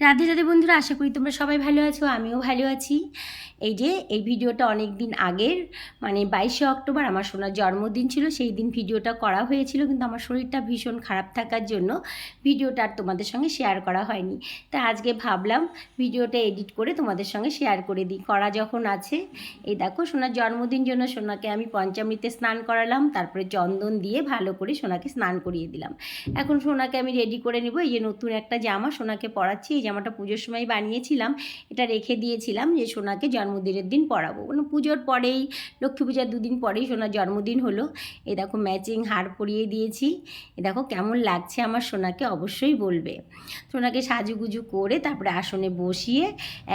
রাধে রাধে বন্ধুরা, আশা করি তোমরা সবাই ভালো আছো, আমিও ভালো আছি। এই যে, এই ভিডিওটা অনেক দিন আগের মানে বাইশে অক্টোবর আমার সোনার জন্মদিন ছিল, সেই দিন ভিডিওটা করা হয়েছিল, কিন্তু আমার শরীরটা ভীষণ খারাপ থাকার জন্য ভিডিওটা আর তোমাদের সঙ্গে শেয়ার করা হয়নি। তা আজকে ভাবলাম ভিডিওটা এডিট করে তোমাদের সঙ্গে শেয়ার করে দিই। করা যখন আছে, এই দেখো সোনার জন্মদিন জন্য সোনাকে আমি পঞ্চামৃতে স্নান করালাম, তারপরে চন্দন দিয়ে ভালো করে সোনাকে স্নান করিয়ে দিলাম। এখন সোনাকে আমি রেডি করে নেব, এই যে নতুন একটা জামা সোনাকে পরাচ্ছি জামাটা পুজোর সময় বানিয়েছিলাম, এটা রেখে দিয়েছিলাম যে সোনাকে জন্মদিনের দিন পরাবো। মানে পুজোর পরেই, লক্ষ্মী পূজার দুদিন পরেই সোনার জন্মদিন হলো। এ দেখো ম্যাচিং হার পরিয়ে দিয়েছি। এ দেখো কেমন লাগছে আমার সোনাকে অবশ্যই বলবে। সোনাকে সাজুগুজু করে তারপরে আসনে বসিয়ে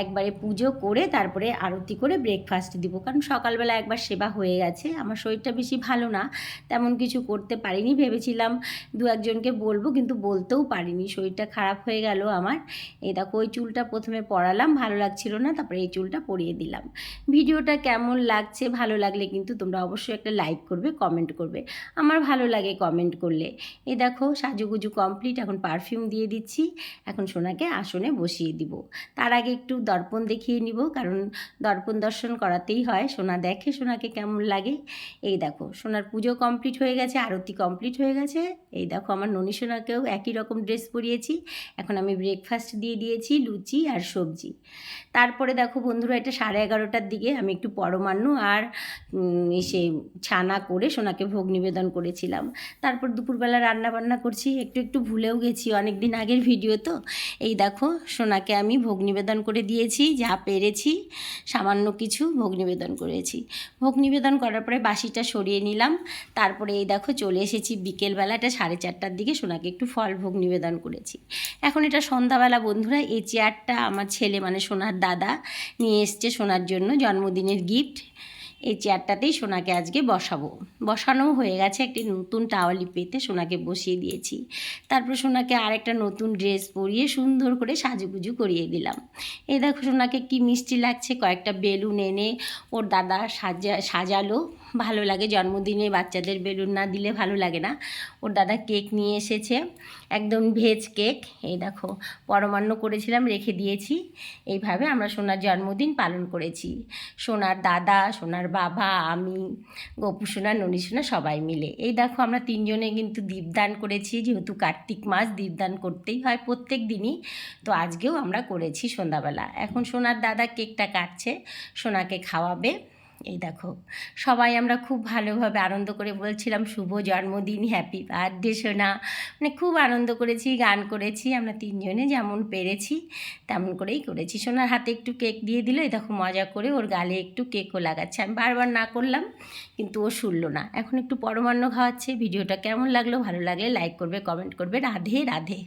একবারে পুজো করে তারপরে আরতি করে ব্রেকফাস্ট দিব। কারণ সকালবেলা একবার সেবা হয়ে গেছে। আমার শরীরটা বেশি ভালো না, তেমন কিছু করতে পারিনি, ভেবেছিলাম দু একজনকে বলব কিন্তু বলতেও পারিনি। শরীরটা খারাপ হয়ে গেল আমার। এই দেখো, ওই চুলটা প্রথমে পরালাম, ভালো লাগছিল না, তারপরে এই চুলটা পরিয়ে দিলাম। ভিডিওটা কেমন লাগছে, ভালো লাগলে কিন্তু তোমরা অবশ্যই একটা লাইক করবে কমেন্ট করবে। আমার ভালো লাগে কমেন্ট করলে। এই দেখো, সাজুগুজু কমপ্লিট এখন পারফিউম দিয়ে দিচ্ছি। এখন সোনাকে আসনে বসিয়ে দিব। তার আগে একটু দর্পণ দেখিয়ে নিব, কারণ দর্পণ দর্শন করাতেই হয়। সোনা দেখে সোনাকে কেমন লাগে। এই দেখো, সোনার পুজো কমপ্লিট হয়ে গেছে, আরতি কমপ্লিট হয়ে গেছে। এই দেখো, আমার ননী সোনাকেও একই রকম ড্রেস পরিয়েছি। এখন আমি ব্রেকফাস্ট দিয়ে দিয়েছি লুচি আর সবজি। তারপরে দেখো বন্ধুরা, এটা সাড়ে এগারোটার দিকে আমি একটু পরমান্ন আর এসে ছানা করে সোনাকে ভোগ নিবেদন করেছিলাম। তারপর দুপুরবেলা রান্না বান্না করছি, একটু একটু ভুলেও গেছি অনেক দিন আগের ভিডিও তো। এই দেখো, সোনাকে আমি ভোগ নিবেদন করে দিয়েছি, যা পেরেছি, সামান্য কিছু ভোগ নিবেদন করেছি। ভোগ নিবেদন করার পরে বাসিটা সরিয়ে নিলাম। তারপরে এই দেখো চলে এসেছি বিকেলবেলা, এটা সাড়ে চারটার দিকে সোনাকে একটু ফল ভোগ নিবেদন করেছি। এখন এটা সন্ধ্যাবেলা বন্ধুরা এই চেয়ারটা আমার ছেলে মানে সোনার দাদা নিয়ে এসছে সোনার জন্য জন্মদিনের গিফট এই চেয়ারটাতেই সোনাকে আজকে বসাবো। বসানো হয়ে গেছে একটি নতুন টাওয়ালি পেতে সোনাকে বসিয়ে দিয়েছি। তারপর সোনাকে আরেকটা নতুন ড্রেস পরিয়ে সুন্দর করে সাজুগুজু করিয়ে দিলাম। এই দেখো সোনাকে কি মিষ্টি লাগছে, কয়েকটা বেলুন এনে ওর দাদা সাজা, সাজালো। ভালো লাগে, জন্মদিনে বাচ্চাদের বেলুন না দিলে ভালো লাগে না। ওর দাদা কেক নিয়ে এসেছে, একদম ভেজ কেক। এই দেখো, পরমান্ন করেছিলাম, রেখে দিয়েছি। এইভাবে আমরা সোনার জন্মদিন পালন করেছি। সোনার দাদা, সোনার বাবা, আমি গোপুসোনা ননীসোনা সবাই মিলে। এই দেখো আমরা তিনজনে কিন্তু দীপদান করেছি, যেহেতু কার্তিক মাস, দীপদান করতেই হয় প্রত্যেক দিনই। তো আজকেও আমরা করেছি সন্ধ্যাবেলা। এখন সোনার দাদা কেকটা কাটছে, সোনাকে খাওয়াবে। এই দেখো, সবাই আমরা খুব ভালোভাবে আনন্দ করে বলছিলাম, শুভ জন্মদিন হ্যাপি বার্থডে সোনা। মানে খুব আনন্দ করেছি, গান করেছি, আমরা তিনজনে যেমন পেরেছি, তেমন করেই করেছি। সোনার হাতে একটু কেক দিয়ে দিল, এই দেখো মজা করে ওর গালে একটু কেকও লাগাচ্ছে। আমি বারবার না করলাম, কিন্তু ও শুনলো না। এখন একটু পরমান্ন খাওয়াচ্ছে, ভিডিওটা কেমন লাগল, ভালো লাগলে লাইক করবে, কমেন্ট করবে। রাধে রাধে।